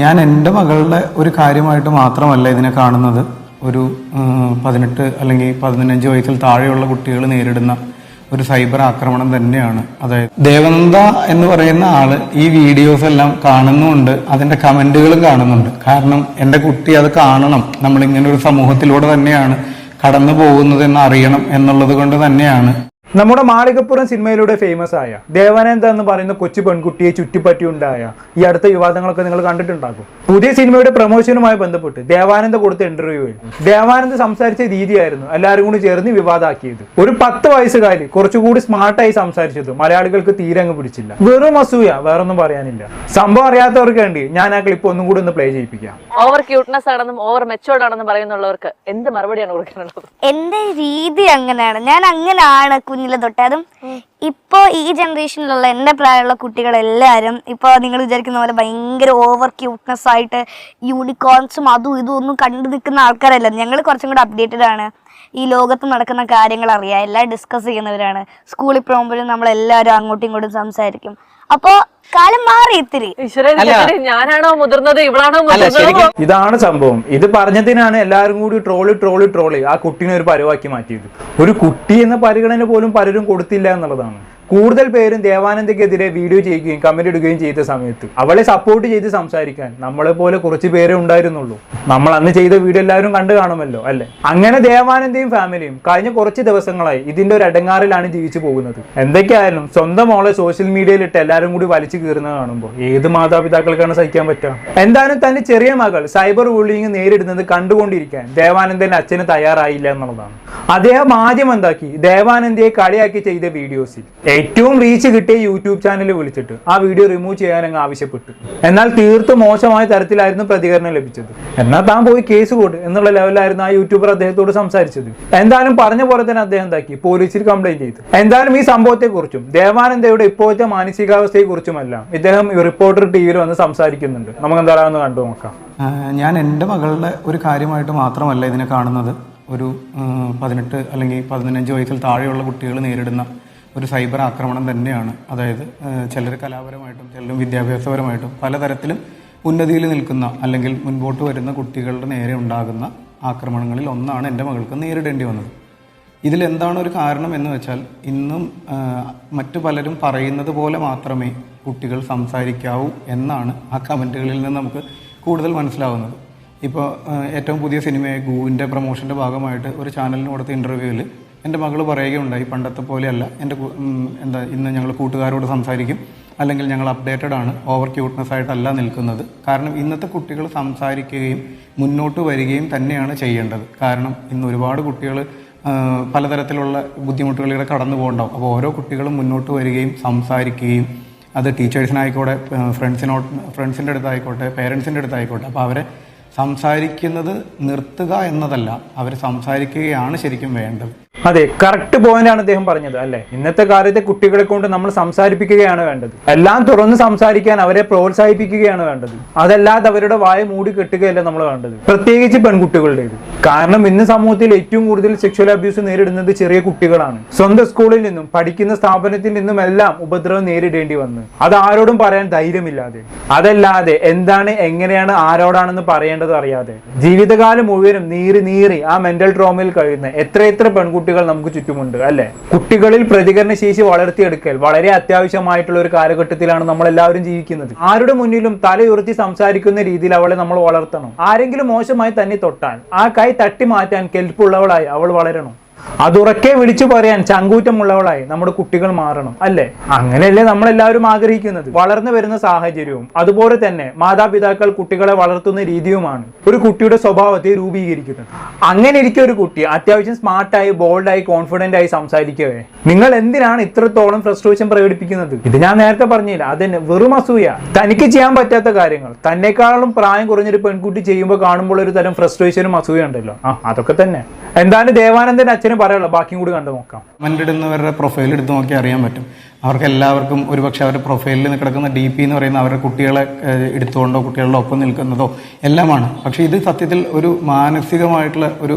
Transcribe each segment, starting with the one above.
ഞാൻ എന്റെ മകളുടെ ഒരു കാര്യമായിട്ട് മാത്രമല്ല ഇതിനെ കാണുന്നത്. ഒരു പതിനെട്ട് അല്ലെങ്കിൽ പതിനഞ്ച് വയസ്സിൽ താഴെയുള്ള കുട്ടികൾ നേരിടുന്ന ഒരു സൈബർ ആക്രമണം തന്നെയാണ്. അതായത് ദേവനന്ദ എന്ന് പറയുന്ന ആൾ ഈ വീഡിയോസ് എല്ലാം കാണുന്നുണ്ട് അതിന്റെ കമന്റുകളും കാണുന്നുണ്ട്. കാരണം എന്റെ കുട്ടി അത് കാണണം. നമ്മൾ ഇങ്ങനെ ഒരു സമൂഹത്തിലൂടെ തന്നെയാണ് കടന്നു പോകുന്നതെന്ന് അറിയണം എന്നുള്ളത് കൊണ്ട് തന്നെയാണ്. നമ്മുടെ മാളികപ്പുറം സിനിമയിലൂടെ ഫേമസ് ആയ ദേവാനന്ദ എന്ന് പറയുന്ന കൊച്ചു പെൺകുട്ടിയെ ചുറ്റിപ്പറ്റി ഉണ്ടായ ഈ അടുത്ത വിവാദങ്ങളൊക്കെ നിങ്ങൾ കണ്ടിട്ടുണ്ടാകും. പുതിയ സിനിമയുടെ പ്രൊമോഷനുമായി ബന്ധപ്പെട്ട് ദേവാനന്ദ കൊടുത്ത ഇന്റർവ്യൂവിൽ ദേവാനന്ദ സംസാരിച്ച രീതിയായിരുന്നു എല്ലാവരും കൂടി ചേർന്ന് വിവാദമാക്കിയത് ഒരു പത്ത് വയസ്സുകാരി കുറച്ചുകൂടി സ്മാർട്ടായി സംസാരിച്ചത് മലയാളികൾക്ക് തീരെ അങ്ങ് പിടിച്ചില്ല. വെറും അസൂയ വേറൊന്നും പറയാനില്ല. സംഭവം അറിയാത്തവർക്ക് വേണ്ടി ഞാൻ ആ ക്ലിപ്പ് ഒന്നും കൂടി ഒന്ന് പ്ലേ ചെയ്യിപ്പിക്കാം. ഓവർ ക്യൂട്ട്നെസ് ആണെന്നും ഓവർ മെച്ചോർഡ് ആണെന്നും പറയുന്നുള്ളവർക്ക് എന്ത് മറുപടിയാണ് കൊടുക്കാനുള്ളത്? എന്റെ രീതി അങ്ങനെയാണ്. ഞാൻ അങ്ങനെയാണ്. കുഞ്ഞിലെ തൊട്ടേ അതും ഇപ്പോ ഈ ജനറേഷനിലുള്ള എന്റെ പ്രായമുള്ള കുട്ടികളെല്ലാരും ഇപ്പൊ നിങ്ങൾ വിചാരിക്കുന്ന പോലെ ഭയങ്കര ഓവർ ക്യൂട്ട്നെസ് ആയിട്ട് യൂണിക്കോൺസും അതും ഇതും ഒന്നും കണ്ടു നിൽക്കുന്ന ആൾക്കാരല്ല. ഞങ്ങൾ കുറച്ചും കൂടെ അപ്ഡേറ്റഡ് ആണ്. ഈ ലോകത്ത് നടക്കുന്ന കാര്യങ്ങൾ അറിയാം. എല്ലാം ഡിസ്കസ് ചെയ്യുന്നവരാണ്. സ്കൂളിൽ പോകുമ്പോഴും നമ്മൾ എല്ലാവരും അങ്ങോട്ടും ഇങ്ങോട്ടും സംസാരിക്കും. അപ്പോ കാലം മാറി ഇത്തിരി. ഞാനാണോ മുതിർന്നത്? ഇവളാണോ മുതിർന്നത്? ഇതാണ് സംഭവം. ഇത് പറഞ്ഞതിനാണ് എല്ലാവരും കൂടി ട്രോളി ട്രോളി ട്രോളി. ആ കുട്ടീനെ ഒരു പരുവാക്കി മാറ്റിയത്. ഒരു കുട്ടി എന്ന പരിഗണന പോലും പലരും കൊടുത്തില്ല എന്നുള്ളതാണ്. കൂടുതൽ പേരും ദേവാനന്ദക്കെതിരെ വീഡിയോ ചെയ്യുകയും കമന്റ് ഇടുകയും ചെയ്ത സമയത്ത് അവളെ സപ്പോർട്ട് ചെയ്ത് സംസാരിക്കാൻ നമ്മളെ പോലെ കുറച്ച് പേരേ ഉണ്ടായിരുന്നുള്ളൂ. നമ്മൾ അന്ന് ചെയ്ത വീഡിയോ എല്ലാവരും കണ്ടു കാണുമല്ലോ അല്ലെ? അങ്ങനെ ദേവാനന്ദയും ഫാമിലിയും കഴിഞ്ഞ കുറച്ച് ദിവസങ്ങളായി ഇതിന്റെ ഒരു അടങ്ങാറിലാണ് ജീവിച്ചു പോകുന്നത്. എന്തൊക്കെയായാലും സ്വന്തം മോളെ സോഷ്യൽ മീഡിയയിൽ ഇട്ട് എല്ലാവരും കൂടി വലിച്ചു കീറുന്നത് കാണുമ്പോൾ ഏത് മാതാപിതാക്കൾക്കാണ് സഹിക്കാൻ പറ്റുക? എന്തായാലും തന്റെ ചെറിയ മകൾ സൈബർ ബുള്ളിങ് നേരിടുന്നത് കണ്ടുകൊണ്ടിരിക്കാൻ ദേവാനന്ദന്റെ അച്ഛന് തയ്യാറായില്ല എന്നുള്ളതാണ്. അദ്ദേഹം ആദ്യം എന്താക്കി? ദേവാനന്ദയെ കളിയാക്കി ചെയ്ത വീഡിയോസിൽ ഏറ്റവും റീച്ച് കിട്ടിയ യൂട്യൂബ് ചാനൽ വിളിച്ചിട്ട് ആ വീഡിയോ റിമൂവ് ചെയ്യാൻ അങ്ങ് ആവശ്യപ്പെട്ടു. എന്നാൽ തീർത്തും മോശമായ തരത്തിലായിരുന്നു പ്രതികരണം ലഭിച്ചത്. എന്നാൽ താൻ പോയി കേസ് കൊടു എന്നുള്ള ലെവലായിരുന്നു ആ യൂട്യൂബർ അദ്ദേഹത്തോട് സംസാരിച്ചത്. എന്തായാലും പറഞ്ഞ പോലെ തന്നെ അദ്ദേഹം എന്താക്കി? പോലീസിൽ കംപ്ലൈന്റ് ചെയ്തു. എന്തായാലും ഈ സംഭവത്തെക്കുറിച്ചും ദേവാനന്ദയുടെ ഇപ്പോഴത്തെ മാനസികാവസ്ഥയെക്കുറിച്ചുമെല്ലാം ഇദ്ദേഹം റിപ്പോർട്ടർ ടി വിയിൽ വന്ന് സംസാരിക്കുന്നുണ്ട്. നമുക്ക് ഒന്ന് കണ്ടു നോക്കാം ഞാൻ എന്റെ മകളുടെ ഒരു കാര്യമായിട്ട് മാത്രമല്ല ഇതിനെ കാണുന്നത്. ഒരു പതിനെട്ട് അല്ലെങ്കിൽ പതിനഞ്ച് വയസ്സിൽ താഴെയുള്ള കുട്ടികൾ നേരിടുന്ന ഒരു സൈബർ ആക്രമണം തന്നെയാണ്. അതായത് ചിലർ കലാപരമായിട്ടും ചിലരും വിദ്യാഭ്യാസപരമായിട്ടും പലതരത്തിലും ഉന്നതിയിൽ നിൽക്കുന്ന അല്ലെങ്കിൽ മുൻപോട്ട് വരുന്ന കുട്ടികളുടെ നേരെ ഉണ്ടാകുന്ന ആക്രമണങ്ങളിൽ ഒന്നാണ് എന്റെ മകൾക്ക് നേരിടേണ്ടി വന്നത്. ഇതിലെന്താണ് ഒരു കാരണം എന്ന് വെച്ചാൽ ഇന്നും മറ്റു പലരും പറയുന്നത് പോലെ മാത്രമേ കുട്ടികൾ സംസാരിക്കാവൂ എന്നാണ് ആ കമന്റുകളിൽ നിന്ന് നമുക്ക് കൂടുതൽ മനസ്സിലാവുന്നത്. ഇപ്പോൾ ഏറ്റവും പുതിയ സിനിമയായ ഗൂവിന്റെ പ്രൊമോഷന്റെ ഭാഗമായിട്ട് ഒരു ചാനലിന് കൊടുത്ത ഇന്റർവ്യൂവിൽ എന്റെ മകൾ പറയുകയുണ്ടായി പണ്ടത്തെ പോലെയല്ല. എന്റെ എന്താ ഇന്ന് ഞങ്ങൾ കൂട്ടുകാരോട് സംസാരിക്കും. അല്ലെങ്കിൽ ഞങ്ങൾ അപ്ഡേറ്റഡ് ആണ്. ഓവർ ക്യൂട്ട്നെസ് ആയിട്ടല്ല നിൽക്കുന്നത്. കാരണം ഇന്നത്തെ കുട്ടികൾ സംസാരിക്കുകയും മുന്നോട്ട് വരികയും തന്നെയാണ് ചെയ്യേണ്ടത്. കാരണം ഇന്ന് ഒരുപാട് കുട്ടികൾ പലതരത്തിലുള്ള ബുദ്ധിമുട്ടുകളിലൂടെ കടന്നു പോകണ്ടാവും. അപ്പോൾ ഓരോ കുട്ടികളും മുന്നോട്ട് വരികയും സംസാരിക്കുകയും അത് ടീച്ചേഴ്സിനായിക്കോട്ടെ ഫ്രണ്ട്സിനോ ഫ്രണ്ട്സിന്റെ അടുത്തായിക്കോട്ടെ പേരൻസിന്റെ അടുത്തായിക്കോട്ടെ അപ്പോൾ അവരെ സംസാരിക്കുന്നത് നിർത്തുക എന്നതല്ല. അവർ സംസാരിക്കുകയാണ് ശരിക്കും വേണ്ടത്. അതെ കറക്റ്റ് പോയിന്റ് ആണ് അദ്ദേഹം പറഞ്ഞത് അല്ലെ? ഇന്നത്തെ കാലത്തെ കുട്ടികളെ കൊണ്ട് നമ്മൾ സംസാരിപ്പിക്കുകയാണ് വേണ്ടത്. എല്ലാം തുറന്ന് സംസാരിക്കാൻ അവരെ പ്രോത്സാഹിപ്പിക്കുകയാണ് വേണ്ടത്. അതല്ലാതെ അവരുടെ വായ മൂടി കെട്ടുകയല്ല നമ്മൾ വേണ്ടത്. പ്രത്യേകിച്ച് പെൺകുട്ടികളുടേത്. കാരണം ഇന്ന് സമൂഹത്തിൽ ഏറ്റവും കൂടുതൽ സെക്ഷൽ അബ്യൂസ് നേരിടുന്നത് ചെറിയ കുട്ടികളാണ്. സ്വന്തം സ്കൂളിൽ നിന്നും പഠിക്കുന്ന സ്ഥാപനത്തിൽ നിന്നും എല്ലാം ഉപദ്രവം നേരിടേണ്ടി വന്ന്. അത് ആരോടും പറയാൻ ധൈര്യമില്ലാതെ. അതല്ലാതെ എന്താണ് എങ്ങനെയാണ് ആരോടാണെന്ന് പറയേണ്ടത് അറിയാതെ. ജീവിതകാലം മുഴുവനും നീറി നീറി ആ മെന്റൽ ട്രോമയിൽ കഴിയുന്ന എത്രയെത്ര പെൺകുട്ടികൾ നമുക്ക് ചുറ്റുമുണ്ട് അല്ലെ? കുട്ടികളിൽ പ്രതികരണ ശേഷി വളർത്തിയെടുക്കൽ വളരെ അത്യാവശ്യമായിട്ടുള്ള ഒരു കാലഘട്ടത്തിലാണ് നമ്മൾ എല്ലാവരും ജീവിക്കുന്നത്. ആരുടെ മുന്നിലും തലയുയർത്തി സംസാരിക്കുന്ന രീതിയിൽ അവളെ നമ്മൾ വളർത്തണം. ആരെങ്കിലും മോശമായി തന്നെ തൊട്ടാൽ ആ കൈ തട്ടി മാറ്റാൻ കെൽപ്പുള്ളവളായി അവൾ വളരണം. അതുറക്കെ വിളിച്ചു പറയാൻ ചങ്കൂറ്റമുള്ളവളായി നമ്മുടെ കുട്ടികൾ മാറണം അല്ലേ? അങ്ങനെയല്ലേ നമ്മൾ എല്ലാവരും ആഗ്രഹിക്കുന്നത്. വളർന്നു വരുന്ന സാഹചര്യവും അതുപോലെ തന്നെ മാതാപിതാക്കൾ കുട്ടികളെ വളർത്തുന്ന രീതിയുമാണ് ഒരു കുട്ടിയുടെ സ്വഭാവത്തെ രൂപീകരിക്കുന്നത്. അങ്ങനെ ഇരിക്കുന്ന ഒരു കുട്ടി അത്യാവശ്യം സ്മാർട്ടായി ബോൾഡായി കോൺഫിഡന്റ് ആയി സംസാരിക്കവേ നിങ്ങൾ എന്തിനാണ് ഇത്രത്തോളം ഫ്രസ്ട്രേഷൻ പ്രകടിപ്പിക്കുന്നത്? ഇത് ഞാൻ നേരത്തെ പറഞ്ഞില്ല. അതന്നെ വെറും അസൂയ. തനിക്ക് ചെയ്യാൻ പറ്റാത്ത കാര്യങ്ങൾ. തന്നെക്കാളും പ്രായം കുറഞ്ഞൊരു പെൺകുട്ടി ചെയ്യുമ്പോൾ കാണുമ്പോൾ ഒരു തരം ഫ്രസ്ട്രേഷനും അസൂയ ഉണ്ടല്ലോ. ആ അതൊക്കെ തന്നെ. എന്താണ് ദേവാനന്ദൻ അച്ഛന് പറയാനുള്ള. ബാക്കിയും കൂടി കണ്ടു നോക്കാം. കമന്റ് ഇടുന്നവരുടെ പ്രൊഫൈൽ എടുത്ത് നോക്കി അറിയാൻ പറ്റും. അവർക്ക് എല്ലാവർക്കും ഒരുപക്ഷെ അവരുടെ പ്രൊഫൈലിൽ കിടക്കുന്ന ഡി പി എന്ന് പറയുന്ന അവരുടെ കുട്ടികളെ എടുത്തുകൊണ്ടോ കുട്ടികളുടെ ഒപ്പം നിൽക്കുന്നതോ എല്ലാമാണ്. പക്ഷേ ഇത് സത്യത്തിൽ ഒരു മാനസികമായിട്ടുള്ള ഒരു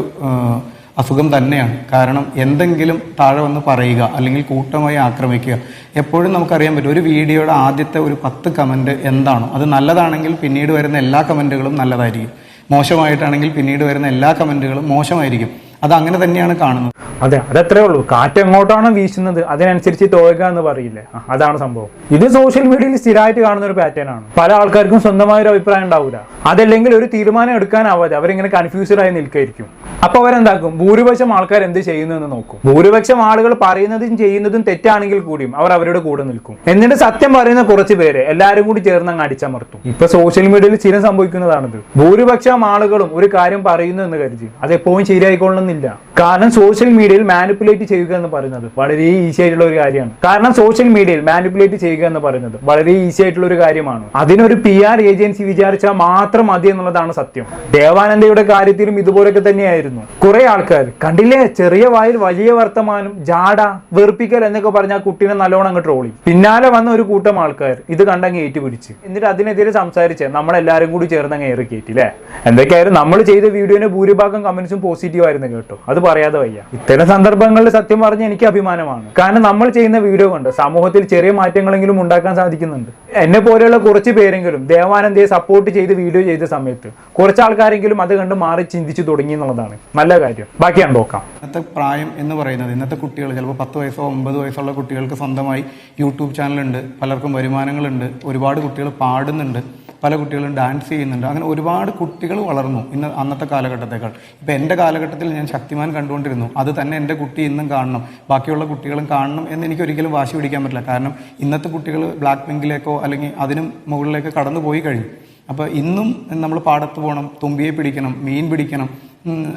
അസുഖം തന്നെയാണ്. കാരണം എന്തെങ്കിലും താഴെ വന്ന് പറയുക അല്ലെങ്കിൽ കൂട്ടമായി ആക്രമിക്കുക എപ്പോഴും നമുക്കറിയാൻ പറ്റും ഒരു വീഡിയോയുടെ ആദ്യത്തെ ഒരു പത്ത് കമന്റ് എന്താണോ. അത് നല്ലതാണെങ്കിൽ പിന്നീട് വരുന്ന എല്ലാ കമന്റുകളും നല്ലതായിരിക്കും. മോശമായിട്ടാണെങ്കിൽ പിന്നീട് വരുന്ന എല്ലാ കമന്റുകളും മോശമായിരിക്കും. അത് അങ്ങനെ തന്നെയാണ് കാണുന്നത്. അതെ അതത്രേ ഉള്ളൂ. കാറ്റ് എങ്ങോട്ടാണ് വീശുന്നത്. അതിനനുസരിച്ച് തോയുക എന്ന് പറയില്ലേ? അതാണ് സംഭവം. ഇത് സോഷ്യൽ മീഡിയയിൽ സ്ഥിരമായിട്ട് കാണുന്ന ഒരു പാറ്റേൺ ആണ്. പല ആൾക്കാർക്കും സ്വന്തമായ ഒരു അഭിപ്രായം ഉണ്ടാവില്ല അതല്ലെങ്കിൽ ഒരു തീരുമാനം എടുക്കാനാവാതെ അവരിങ്ങനെ കൺഫ്യൂസ്ഡ് ആയി നിൽക്കായിരിക്കും. അപ്പൊ അവരെന്താക്കും? ഭൂരിപക്ഷം ആൾക്കാർ എന്ത് ചെയ്യുന്നു എന്ന് നോക്കും. ഭൂരിപക്ഷം ആളുകൾ പറയുന്നതും ചെയ്യുന്നതും തെറ്റാണെങ്കിൽ കൂടിയും അവർ അവരുടെ കൂടെ നിൽക്കും. എന്നിട്ട് സത്യം പറയുന്ന കുറച്ച് പേര് എല്ലാവരും കൂടി ചേർന്ന് അങ്ങ് അടിച്ചമർത്തും. ഇപ്പൊ സോഷ്യൽ മീഡിയയിൽ സ്ഥിരം സംഭവിക്കുന്നതാണിത്. ഭൂരിപക്ഷം ആളുകളും ഒരു കാര്യം പറയുന്നു എന്ന് കരുതി. അത് എപ്പോഴും ശരിയായിക്കൊള്ളുന്നില്ല. കാരണം സോഷ്യൽ മീഡിയയിൽ മാനിപ്പുലേറ്റ് ചെയ്യുക എന്ന് പറയുന്നത് വളരെ ഈസി ആയിട്ടുള്ള ഒരു കാര്യമാണ്. കാരണം സോഷ്യൽ മീഡിയയിൽ മാനിപ്പുലേറ്റ് ചെയ്യുക എന്ന് പറയുന്നത് വളരെ ഈസി ആയിട്ടുള്ള ഒരു കാര്യമാണ്. അതിനൊരു പി ആർ ഏജൻസി വിചാരിച്ചാൽ മാത്രം മതി എന്നുള്ളതാണ് സത്യം. ദേവാനന്ദയുടെ കാര്യത്തിലും ഇതുപോലൊക്കെ തന്നെയായിരുന്നു. കുറെ ആൾക്കാർ കണ്ടില്ലേ? ചെറിയ വായിൽ വലിയ വർത്തമാനം ജാട വെറുപ്പിക്കൽ എന്നൊക്കെ പറഞ്ഞ ആ കുട്ടീനെ നല്ലോണം അങ്ങ് ട്രോളി പിന്നാലെ വന്ന ഒരു കൂട്ടം ആൾക്കാർ ഇത് കണ്ടങ്ങ് ഏറ്റുപിടിച്ച്. എന്നിട്ട് അതിനെതിരെ സംസാരിച്ച് നമ്മളെല്ലാരും കൂടി ചേർന്ന് അങ്ങ് ഏറി കയറ്റി അല്ലേ എന്തൊക്കെയായാലും നമ്മൾ ചെയ്ത വീഡിയോന് ഭൂരിഭാഗം കമന്റ്സും പോസിറ്റീവ് ആയിരുന്നു കേട്ടോ. അത് പറയാതെ വയ്യ. ഇത്തരം സന്ദർഭങ്ങളിൽ സത്യം പറഞ്ഞ് എനിക്ക് അഭിമാനമാണ്. കാരണം നമ്മൾ ചെയ്യുന്ന വീഡിയോ കൊണ്ട് സമൂഹത്തിൽ ചെറിയ മാറ്റങ്ങളെങ്കിലും ഉണ്ടാക്കാൻ സാധിക്കുന്നുണ്ട്. എന്നെ പോലെയുള്ള കുറച്ച് പേരെങ്കിലും ദേവാനന്ദയെ സപ്പോർട്ട് ചെയ്ത് വീഡിയോ ചെയ്ത സമയത്ത് കുറച്ച് ആൾക്കാരെങ്കിലും അത് കണ്ട് മാറി ചിന്തിച്ചു തുടങ്ങി എന്നുള്ളതാണ്. നല്ല കാര്യം. ബാക്കി ഞാൻ നോക്കാം. ഇന്നത്തെ പ്രായം എന്ന് പറയുന്നത് ഇന്നത്തെ കുട്ടികൾ ചിലപ്പോൾ പത്ത് വയസ്സോ ഒമ്പത് വയസ്സുള്ള കുട്ടികൾക്ക് സ്വന്തമായി യൂട്യൂബ് ചാനലുണ്ട് പലർക്കും വരുമാനങ്ങളുണ്ട് ഒരുപാട് കുട്ടികൾ പാടുന്നുണ്ട് പല കുട്ടികളും ഡാൻസ് ചെയ്യുന്നുണ്ട്. അങ്ങനെ ഒരുപാട് കുട്ടികൾ വളർന്നു ഇന്ന് അന്നത്തെ കാലഘട്ടത്തേക്കാൾ. ഇപ്പം എന്റെ കാലഘട്ടത്തിൽ ഞാൻ ശക്തിമാൻ കണ്ടുകൊണ്ടിരുന്നു. അത് തന്നെ എന്റെ കുട്ടി ഇന്നും കാണണം. ബാക്കിയുള്ള കുട്ടികളും കാണണം എന്ന് എനിക്ക് ഒരിക്കലും വാശി പിടിക്കാൻ പറ്റില്ല. കാരണം ഇന്നത്തെ കുട്ടികൾ ബ്ലാക്ക് പിങ്കിലേക്കോ അല്ലെങ്കിൽ അതിനും മുകളിലേക്ക് കടന്നു പോയി കഴിഞ്ഞു. അപ്പോൾ ഇന്നും നമ്മൾ പാടത്ത് പോകണം തുമ്പിയെ പിടിക്കണം മീൻ പിടിക്കണം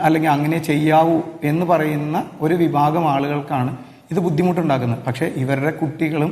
അല്ലെങ്കിൽ അങ്ങനെ ചെയ്യാവൂ എന്ന് പറയുന്ന ഒരു വിഭാഗം ആളുകൾക്കാണ് ഇത് ബുദ്ധിമുട്ടുണ്ടാക്കുന്നത്. പക്ഷേ ഇവരുടെ കുട്ടികളും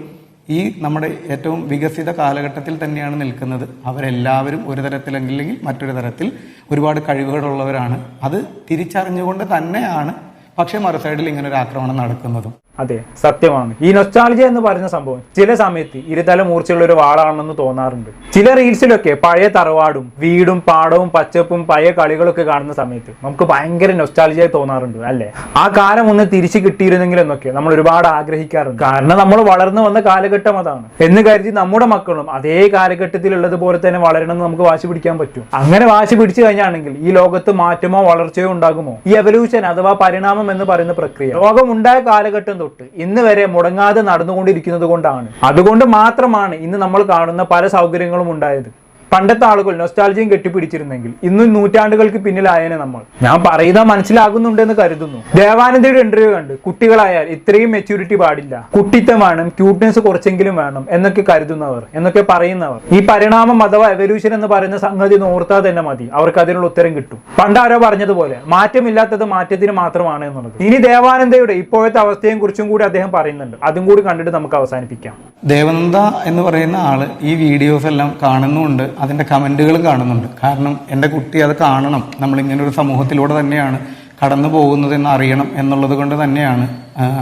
ഈ നമ്മുടെ ഏറ്റവും വികസിത കാലഘട്ടത്തിൽ തന്നെയാണ് നിൽക്കുന്നത്. അവരെല്ലാവരും ഒരു തരത്തിലെങ്കിലെങ്കിൽ മറ്റൊരു തരത്തിൽ ഒരുപാട് കഴിവുകളുള്ളവരാണ്. അത് തിരിച്ചറിഞ്ഞുകൊണ്ട് തന്നെയാണ് പക്ഷേ മറു സൈഡിൽ ഇങ്ങനെ ഒരു ആക്രമണം നടക്കുന്നതും. അതെ സത്യമാണ്. ഈ നൊസ്റ്റാൾജിയ എന്ന് പറയുന്ന സംഭവം ചില സമയത്ത് ഇരുതല മൂർച്ചയുള്ള ഒരു വാളാണെന്ന് തോന്നാറുണ്ട്. ചില റീൽസിലൊക്കെ പഴയ തറവാടും വീടും പാടവും പച്ചപ്പും പഴയ കളികളൊക്കെ കാണുന്ന സമയത്ത് നമുക്ക് ഭയങ്കര നൊസ്റ്റാൾജിയായി തോന്നാറുണ്ട് അല്ലേ? ആ കാലം ഒന്ന് തിരിച്ചു കിട്ടിയിരുന്നെങ്കിൽ എന്നൊക്കെ നമ്മൾ ഒരുപാട് ആഗ്രഹിക്കാറുണ്ട്. കാരണം നമ്മൾ വളർന്നു വന്ന കാലഘട്ടം അതാണ്. എന്ന് കരുതി നമ്മുടെ മക്കളും അതേ കാലഘട്ടത്തിലുള്ളതുപോലെ തന്നെ വളരണമെന്ന് നമുക്ക് വാശി പിടിക്കാൻ പറ്റും. അങ്ങനെ വാശി പിടിച്ചു കഴിഞ്ഞാണെങ്കിൽ ഈ ലോകത്ത് മാറ്റമോ വളർച്ചയോ ഉണ്ടാകുമോ? ഈ എവല്യൂഷൻ അഥവാ പരിണാമം എന്ന് പറയുന്ന പ്രക്രിയ. ലോകം ഉണ്ടായ കാലഘട്ടം തൊട്ട് ഇന്ന് വരെ മുടങ്ങാതെ നടന്നുകൊണ്ടിരിക്കുന്നത് കൊണ്ടാണ്. അതുകൊണ്ട് മാത്രമാണ് ഇന്ന് നമ്മൾ കാണുന്ന പല സൗകര്യങ്ങളും ഉണ്ടായത്. പണ്ടത്തെ ആളുകൾ നൊസ്റ്റാൾജിയും കെട്ടിപ്പിടിച്ചിരുന്നെങ്കിൽ ഇന്നും നൂറ്റാണ്ടുകൾക്ക് പിന്നിലായേനെ നമ്മൾ. ഞാൻ പറയുന്ന മനസ്സിലാകുന്നുണ്ടെന്ന് കരുതുന്നു. ദേവാനന്ദയുടെ ഇന്റർവ്യൂ കണ്ട് കുട്ടികളായാൽ ഇത്രയും മെച്യൂരിറ്റി പാടില്ല. കുട്ടിത്തം വേണം ക്യൂട്ട്നെസ് കുറച്ചെങ്കിലും വേണം എന്നൊക്കെ കരുതുന്നവർ എന്നൊക്കെ പറയുന്നവർ. ഈ പരിണാമം അഥവാ എവല്യൂഷൻ എന്ന് പറയുന്ന സംഗതി ഓർത്താൽ തന്നെ മതി. അവർക്ക് അതിനുള്ള ഉത്തരം കിട്ടും. പണ്ട് ആരോ പറഞ്ഞതുപോലെ മാറ്റമില്ലാത്തത് മാറ്റത്തിന് മാത്രമാണ് എന്നുള്ളത്. ഇനി ദേവാനന്ദയുടെ ഇപ്പോഴത്തെ അവസ്ഥയെയും കുറിച്ചും കൂടി അദ്ദേഹം പറയുന്നുണ്ട്. അതും കൂടി കണ്ടിട്ട് നമുക്ക് അവസാനിപ്പിക്കാം. ദേവനന്ദ എന്ന് പറയുന്ന ആൾ ഈ വീഡിയോസ് എല്ലാം കാണുന്നുമുണ്ട് അതിന്റെ കമന്റുകളും കാണുന്നുണ്ട്. കാരണം എന്റെ കുട്ടി അത് കാണണം. നമ്മളിങ്ങനെ ഒരു സമൂഹത്തിലൂടെ തന്നെയാണ് കടന്നു പോകുന്നത് എന്ന് അറിയണം എന്നുള്ളത് കൊണ്ട് തന്നെയാണ്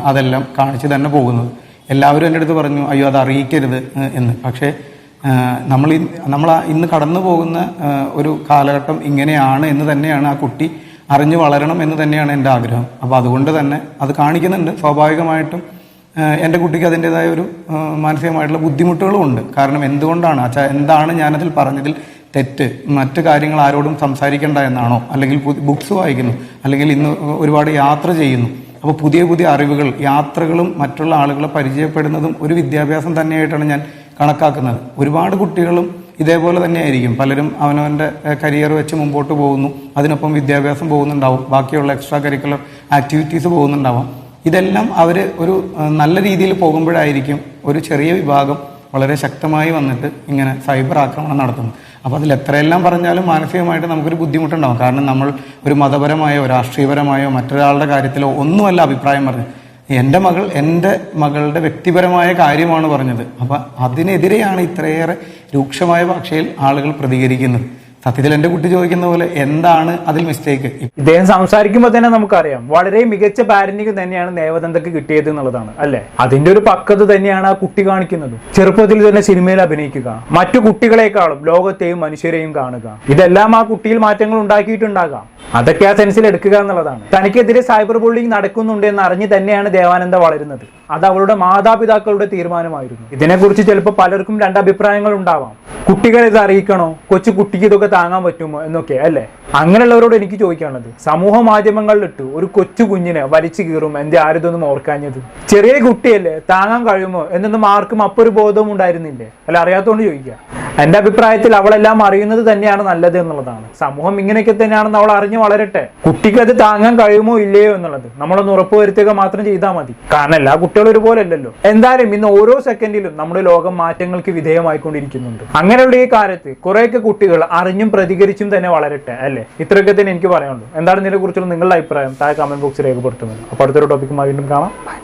അതെല്ലാം കാണിച്ചു തന്നെ പോകുന്നത്. എല്ലാവരും എന്റെ അടുത്ത് പറഞ്ഞു അയ്യോ അത് അറിയിക്കരുത് എന്ന്. പക്ഷേ നമ്മൾ നമ്മൾ ഇന്ന് കടന്നു പോകുന്ന ഒരു കാലഘട്ടം ഇങ്ങനെയാണ് എന്ന് തന്നെയാണ് ആ കുട്ടി അറിഞ്ഞു വളരണം എന്ന് തന്നെയാണ് എന്റെ ആഗ്രഹം. അപ്പോൾ അതുകൊണ്ട് തന്നെ അത് കാണിക്കുന്നുണ്ട്. സ്വാഭാവികമായിട്ടും എന്റെ കുട്ടിക്ക് അതിന്റെതായ ഒരു മാനസികമായിട്ടുള്ള ബുദ്ധിമുട്ടുകളും ഉണ്ട്. കാരണം എന്തുകൊണ്ടാണ്? അച്ഛാ എന്താണ് ഞാനതിൽ പറഞ്ഞതിൽ തെറ്റ്? മറ്റു കാര്യങ്ങൾ ആരോടും സംസാരിക്കേണ്ട എന്നാണോ? അല്ലെങ്കിൽ ബുക്സ് വായിക്കുന്നു. അല്ലെങ്കിൽ ഇന്ന് ഒരുപാട് യാത്ര ചെയ്യുന്നു. അപ്പോൾ പുതിയ പുതിയ അറിവുകൾ യാത്രകളും മറ്റുള്ള ആളുകളെ പരിചയപ്പെടുന്നതും ഒരു വിദ്യാഭ്യാസം തന്നെയായിട്ടാണ് ഞാൻ കണക്കാക്കുന്നത്. ഒരുപാട് കുട്ടികളും ഇതേപോലെ തന്നെയായിരിക്കും. പലരും അവനവന്റെ കരിയർ വെച്ച് മുമ്പോട്ട് പോകുന്നു. അതിനൊപ്പം വിദ്യാഭ്യാസം പോകുന്നുണ്ടാവും. ബാക്കിയുള്ള എക്സ്ട്രാ കരിക്കുലർ ആക്ടിവിറ്റീസ് പോകുന്നുണ്ടാവാം. ഇതെല്ലാം അവർ ഒരു നല്ല രീതിയിൽ പോകുമ്പോഴായിരിക്കും ഒരു ചെറിയ വിഭാഗം വളരെ ശക്തമായി വന്നിട്ട് ഇങ്ങനെ സൈബർ ആക്രമണം നടത്തുന്നു അപ്പോൾ അതിൽ എത്രയെല്ലാം പറഞ്ഞാലും മാനസികമായിട്ട് നമുക്കൊരു ബുദ്ധിമുട്ടുണ്ടാവും. കാരണം നമ്മൾ ഒരു മതപരമായോ രാഷ്ട്രീയപരമായോ മറ്റൊരാളുടെ കാര്യത്തിലോ ഒന്നുമല്ല അഭിപ്രായം പറഞ്ഞത്. എന്റെ മകൾ എന്റെ മകളുടെ വ്യക്തിപരമായ കാര്യമാണ് പറഞ്ഞത്. അപ്പം അതിനെതിരെയാണ് ഇത്രയേറെ രൂക്ഷമായ ഭാഷയിൽ ആളുകൾ പ്രതികരിക്കുന്നത്. സത്യത്തിൽ എന്റെ കുട്ടി ചോദിക്കുന്ന പോലെ എന്താണ് അതിൽ മിസ്റ്റേക്ക് ഇദ്ദേഹം സംസാരിക്കുമ്പോൾ തന്നെ നമുക്കറിയാം. വളരെ മികച്ച പാരന്റിങ് തന്നെയാണ് ദേവദന്തക്ക് കിട്ടിയത് എന്നുള്ളതാണ് അല്ലെ? അതിന്റെ ഒരു പക്വത തന്നെയാണ് ആ കുട്ടി കാണിക്കുന്നത്. ചെറുപ്പത്തിൽ തന്നെ സിനിമയിൽ അഭിനയിക്കുക മറ്റു കുട്ടികളെക്കാളും ലോകത്തെയും മനുഷ്യരെയും കാണുക. ഇതെല്ലാം ആ കുട്ടിയിൽ മാറ്റങ്ങൾ ഉണ്ടാക്കിയിട്ടുണ്ടാകാം. അതൊക്കെ ആ സെൻസിൽ എടുക്കുക എന്നുള്ളതാണ്. തനിക്കെതിരെ സൈബർ ബുള്ളിംഗ് നടക്കുന്നുണ്ട് എന്ന് അറിഞ്ഞ് തന്നെയാണ് ദേവാനന്ദ വളരുന്നത്. അത് അവളുടെ മാതാപിതാക്കളുടെ തീരുമാനമായിരുന്നു. ഇതിനെക്കുറിച്ച് ചിലപ്പോൾ പലർക്കും രണ്ട് അഭിപ്രായങ്ങൾ ഉണ്ടാവാം. കുട്ടികളെ ഇത് അറിയിക്കണോ? കൊച്ചു കുട്ടിക്ക് ഇതൊക്കെ താങ്ങാൻ പറ്റുമോ? എന്നൊക്കെ അല്ലേ? അങ്ങനെയുള്ളവരോട് എനിക്ക് ചോദിക്കാനുള്ളത്. സമൂഹ മാധ്യമങ്ങളിലിട്ട് ഒരു കൊച്ചു കുഞ്ഞിനെ വലിച്ചു കീറും എന്റെ ആരിതൊന്നും ഓർക്കാഞ്ഞത്. ചെറിയ കുട്ടിയല്ലേ താങ്ങാൻ കഴിയുമോ? എന്നൊന്നും ആർക്കും അപ്പൊ ഒരു ബോധവും ഉണ്ടായിരുന്നില്ലേ? അല്ല അറിയാത്തോണ്ട് ചോദിക്കുക. എന്റെ അഭിപ്രായത്തിൽ അവളെല്ലാം അറിയുന്നത് തന്നെയാണ് നല്ലത് എന്നുള്ളതാണ്. സമൂഹം ഇങ്ങനെയൊക്കെ തന്നെയാണെന്ന് അവൾ അറിഞ്ഞു വളരട്ടെ. കുട്ടിക്ക് അത് താങ്ങാൻ കഴിയുമോ ഇല്ലയോ എന്നുള്ളത് നമ്മളൊന്ന് ഉറപ്പുവരുത്തുക മാത്രം ചെയ്താൽ മതി. കാരണം എല്ലാ കുട്ടികളും ഒരുപോലെ അല്ലല്ലോ. എന്തായാലും ഇന്ന് ഓരോ സെക്കൻഡിലും നമ്മുടെ ലോകം മാറ്റങ്ങൾക്ക് വിധേയമായിക്കൊണ്ടിരിക്കുന്നുണ്ട്. അങ്ങനെയുള്ള ഈ കാലത്ത് കുറേയൊക്കെ കുട്ടികൾ അറിഞ്ഞും പ്രതികരിച്ചും തന്നെ വളരട്ടെ അല്ലേ? ഇത്രയൊക്കെ തന്നെ എനിക്ക് പറയാനുള്ളൂ. എന്താണ് ഇതിനെ കുറിച്ചുള്ള നിങ്ങളുടെ അഭിപ്രായം? താഴെ കമന്റ് ബോക്സിൽ രേഖപ്പെടുത്തുന്നത്. അപ്പോൾ അടുത്തൊരു ടോപ്പിക്കുമായി വീണ്ടും കാണാം.